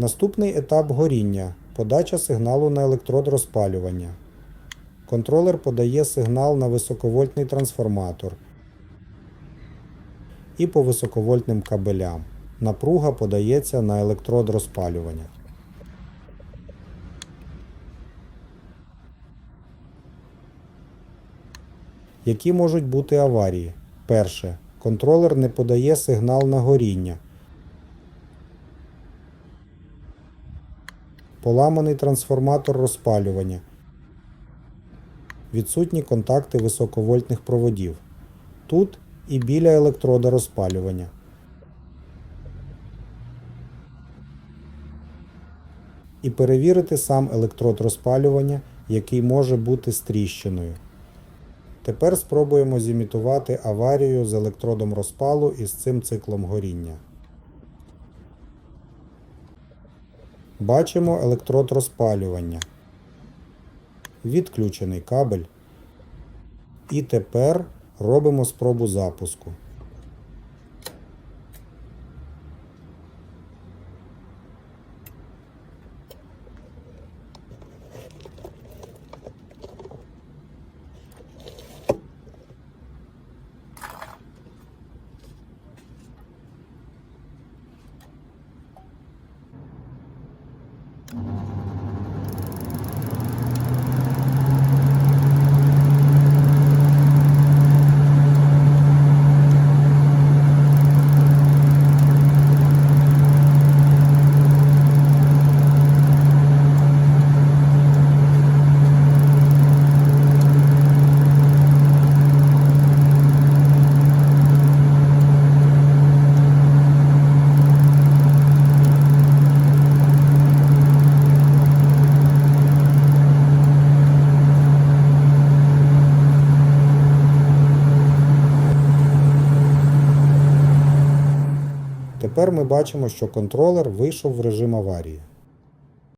Наступний етап горіння подача сигналу на електрод розпалювання. Контролер подає сигнал на високовольтний трансформатор і по високовольтним кабелям. Напруга подається на електрод розпалювання. Які можуть бути аварії? Перше. Контролер не подає сигнал на горіння. Поламаний трансформатор розпалювання. Відсутні контакти високовольтних проводів. Тут і біля електрода розпалювання. І перевірити сам електрод розпалювання, який може бути з тріщиною. Тепер спробуємо зімітувати аварію з електродом розпалу і з цим циклом горіння. Бачимо електрод розпалювання. Відключений кабель. І тепер робимо спробу запуску. Тепер ми бачимо, що контролер вийшов в режим аварії.